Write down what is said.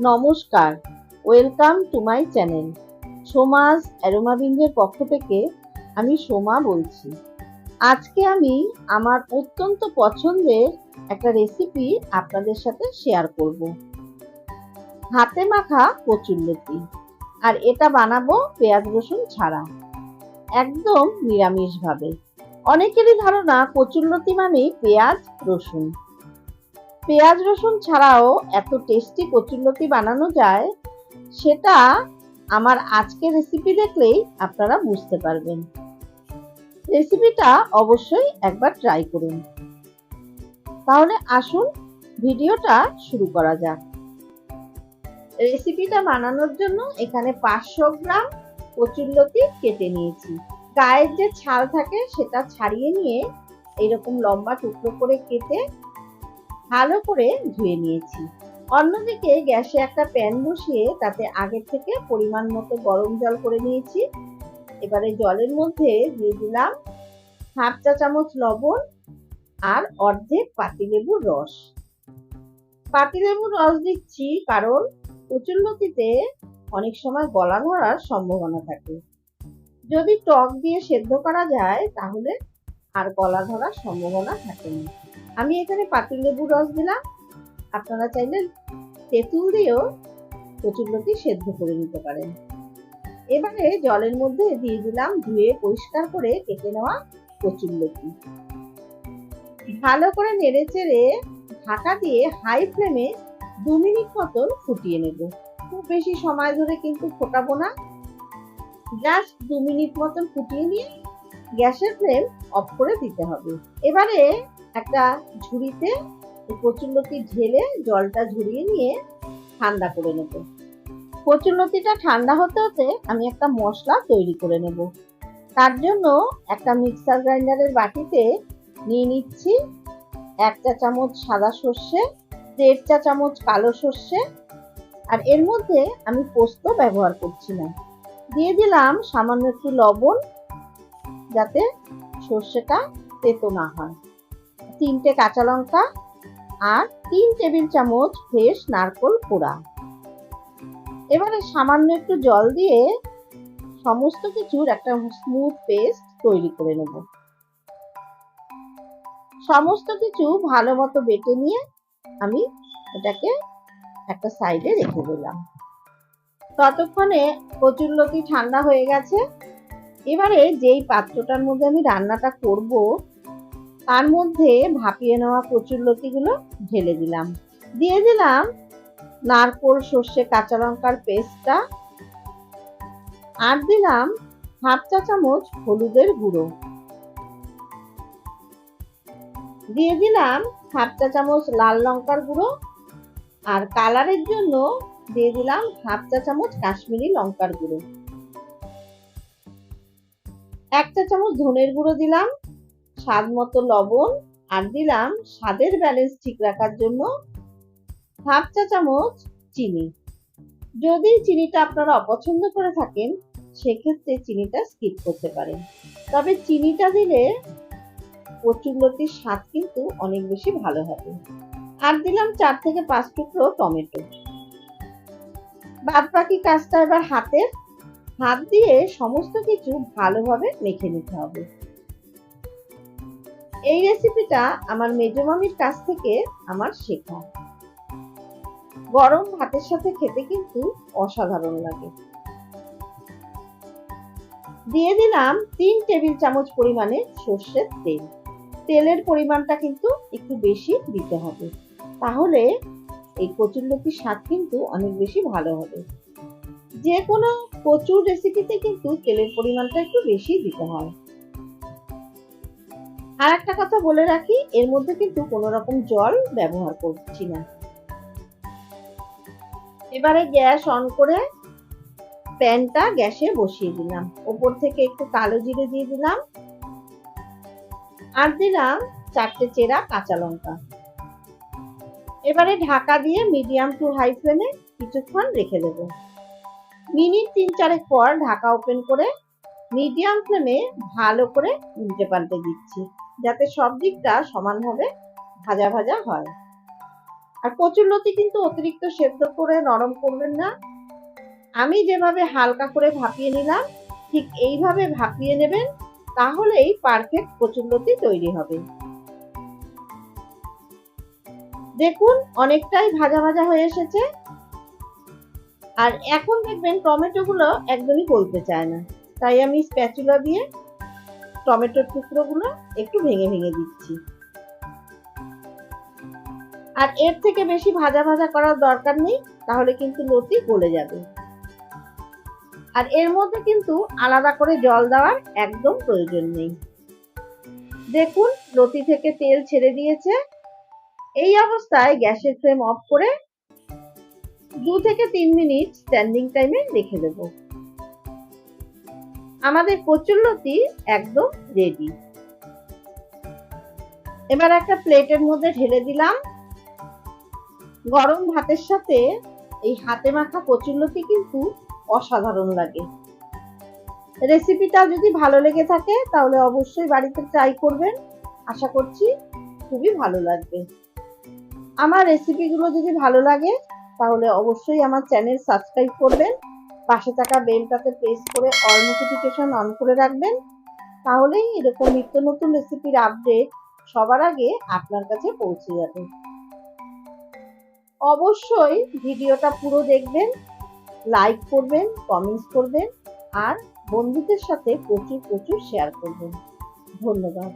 নমস্কার। Welcome to my channel সোমাজ অ্যারোমাবিঞ্জের পক্ষ থেকে আমি সোমা বলছি। আজকে আমি আমার অত্যন্ত পছন্দের একটা রেসিপি আপনাদের সাথে শেয়ার করব। হাতে মাখা কচুরলতি আর এটা বানাবো পেঁয়াজ, রসুন ছাড়া। একদম নিরামিষভাবে। অনেকেরই ধারণা কচুরলতি মানে পেঁয়াজ, রসুন। পেঁয়াজ রসুন ছাড়াও এত টেস্টি কচুরলতি বানানো যায়, সেটা আমার আজকের রেসিপি দেখলেই আপনারা বুঝতে পারবেন। রেসিপিটা অবশ্যই একবার ট্রাই করুন। তাহলে আসুন, ভিডিওটা শুরু করা যাক। রেসিপিটা বানানোর জন্য এখানে পাঁচশো গ্রাম কচুরলতি কেটে নিয়েছি। গায়ের যে ছাল থাকে সেটা ছাড়িয়ে নিয়ে এরকম লম্বা টুকরো করে কেটে ভালো করে ধুয়ে নিয়েছি। অন্যদিকে গ্যাসে একটা প্যান বসিয়ে তাতে আগের থেকে পরিমাণ মতো গরম জল করে নিয়েছি। এবারে জলের মধ্যে দিয়ে দিলাম হাফ চা চামচ লবণ আর অর্ধেক পাতিলেবুর রস। পাতিলেবুর রস দিচ্ছি কারণ কচুরলতিতে অনেক সময় গলা ধরার সম্ভাবনা থাকে। যদি টক দিয়ে সেদ্ধ করা যায় তাহলে আর গলা ধরার সম্ভাবনা থাকে না। আমি এখানে পাতিল লেবুর রস দিলাম। আপনারা চাইলে তেঁতুল দিয়েও কচুরলতি সেদ্ধ করে নিতে পারেন। এবারে জলের মধ্যে দিয়ে দিলাম ধুয়ে পরিষ্কার করে কেটে নেওয়া কচুরলতি। ভালো করে নেড়ে চেড়ে ঢাকা দিয়ে হাই ফ্লেমে দু মিনিট মতন ফুটিয়ে নেব। খুব বেশি সময় ধরে কিন্তু ফোটাবো না। জাস্ট দু মিনিট মতন ফুটিয়ে নিয়ে গ্যাসের ফ্লেম অফ করে দিতে হবে। এবারে একটা ঝুড়িতে কচুরলতি ঢেলে জলটা ঝরিয়ে নিয়ে ঠান্ডা করে নেব। কচুরলতিটা ঠান্ডা হতে হতে আমি একটা মশলা তৈরি করে নেব। তার জন্য একটা মিক্সার গ্রাইন্ডারের বাটিতে নিয়ে নিচ্ছি এক চা চামচ সাদা সর্ষে, দেড় চা চামচ কালো সর্ষে আর এর মধ্যে আমি পোস্ত ব্যবহার করছি না। দিয়ে দিলাম সামান্য একটু লবণ যাতে সর্ষেটা তেতো না হয়। তিনটে কাঁচা লঙ্কা আর তিন টেবিল চামচ ফ্রেশ নারকোল পোড়া এবারে সামান্য একটু জল দিয়ে সমস্ত কিছুর একটা স্মুথ পেস্ট তৈরি করে নেব। সমস্ত কিছু ভালো মতো বেটে নিয়ে আমি এটাকে একটা সাইডে রেখে দিলাম। ততক্ষণে কচুরলতি ঠান্ডা হয়ে গেছে। এবারে যেই পাত্রটার মধ্যে আমি রান্নাটা করব তার মধ্যে ভাপিয়ে নেওয়া কচুর লতিগুলো ঢেলে দিলাম। দিয়ে দিলাম নারকোল, সর্ষে, কাঁচা লঙ্কার পেস্টটা। আর দিলাম হাফ চা চামচ হলুদের গুঁড়ো। দিয়ে দিলাম হাফ চা চামচ লাল লঙ্কার গুঁড়ো। আর কালারের জন্য দিয়ে দিলাম হাফ চা চামচ কাশ্মীরি লঙ্কার গুঁড়ো। এক চা চামচ ধনের গুঁড়ো দিলাম। স্বাদ মতো লবণ আর দিলাম স্বাদের ব্যালেন্স ঠিক রাখার জন্য হাফ চা চামচ চিনি। যদি চিনিটা আপনারা অপছন্দ করে থাকেন, সেক্ষেত্রে চিনিটা স্কিপ করতে পারেন। তবে চিনিটা দিলে কচুরলতির স্বাদ কিন্তু অনেক বেশি ভালো হবে। আর দিলাম চার থেকে পাঁচ টুকরো টমেটো। বাদ বাকি কাজটা এবার হাতের হাত দিয়ে সমস্ত কিছু ভালোভাবে মেখে নিতে হবে। এই রেসিপিটা আমার মেজমামির কাছ থেকে আমার শেখা। গরম ভাতের সাথে খেতে কিন্তু অসাধারণ লাগে। দিয়ে দিলাম তিন টেবিল চামচ পরিমাণে সর্ষের তেল। তেলের পরিমাণটা কিন্তু একটু বেশি দিতে হবে। তাহলে এই কচুরলতির স্বাদ কিন্তু অনেক বেশি ভালো হবে। যে কোনো কচুর রেসিপিতে কিন্তু তেলের পরিমাণটা একটু বেশি দিতে হয়। আর একটা কথা বলে রাখি, এর মধ্যে কিন্তু কোনো রকম জল ব্যবহার করছি না। এবারে গ্যাস অন করে প্যানটা গ্যাসে বসিয়ে দিলাম। ওপর থেকে একটু কালো জিরে দিয়ে দিলাম। আর দিলাম চারটে চেরা কাঁচা লঙ্কা। এবারে ঢাকা দিয়ে মিডিয়াম টু হাই ফ্লেমে কিছুক্ষণ রেখে দেব। মিনিট তিন চারেক পর ঢাকা ওপেন করে মিডিয়াম ফ্লেমে ভালো করে উল্টে পাল্টে দিচ্ছি। যাতে সব দিকটা সমানভাবে ভাজা ভাজা হয়। আর কচুর লতি কিন্তু অতিরিক্ত সেদ্ধ করে নরম করবেন না। আমি যেভাবে হালকা করে ভাপিয়ে নিলাম, ঠিক এইভাবে ভাপিয়ে নেবেন, তাহলেই পারফেক্ট কচুর লতি তৈরি হবে। দেখুন, অনেকটাই ভাজা ভাজা হয়ে এসেছে। আর এখন দেখবেন টমেটো গুলো একদমই গলতে চায় না। তাই আমি স্প্যাচুলা দিয়ে টমেটোর টুকরোগুলো একটু ভেঙে ভেঙে দিচ্ছি। আর এর থেকে বেশি ভাজা ভাজা করার দরকার নেই, তাহলে কিন্তু লতি গলে যাবে। আর এর মধ্যে কিন্তু আলাদা করে জল দেওয়ার একদম প্রয়োজন নেই। দেখুন, লতি থেকে তেল ছেড়ে দিয়েছে। এই অবস্থায় গ্যাসের ফ্লেম অফ করে দু থেকে তিন মিনিট স্ট্যান্ডিং টাইমে রেখে দেব। আমাদের কচুরলতি একদম রেডি এবার একটা প্লেটের মধ্যে ঢেলে দিলাম। গরম ভাতের সাথে এই হাতে মাখা কচুরলতি কিন্তু অসাধারণ লাগে। রেসিপিটা যদি ভালো লেগে থাকে, তাহলে অবশ্যই বাড়িতে ট্রাই করবেন। আশা করছি খুবই ভালো লাগবে। আমার রেসিপিগুলো যদি ভালো লাগে, তাহলে অবশ্যই আমার চ্যানেল সাবস্ক্রাইব করবেন। পাশে থাকা বেলটাতে প্রেস করে অল নোটিফিকেশন অন করে রাখবেন। তাহলেই এরকম নিত্য নতুন রেসিপির আপডেট সবার আগে আপনার কাছে পৌঁছে যাবে। অবশ্যই ভিডিওটা পুরো দেখবেন লাইক করবেন কমেন্টস করবেন, আর বন্ধুদের সাথে প্রচুর প্রচুর শেয়ার করবেন। ধন্যবাদ।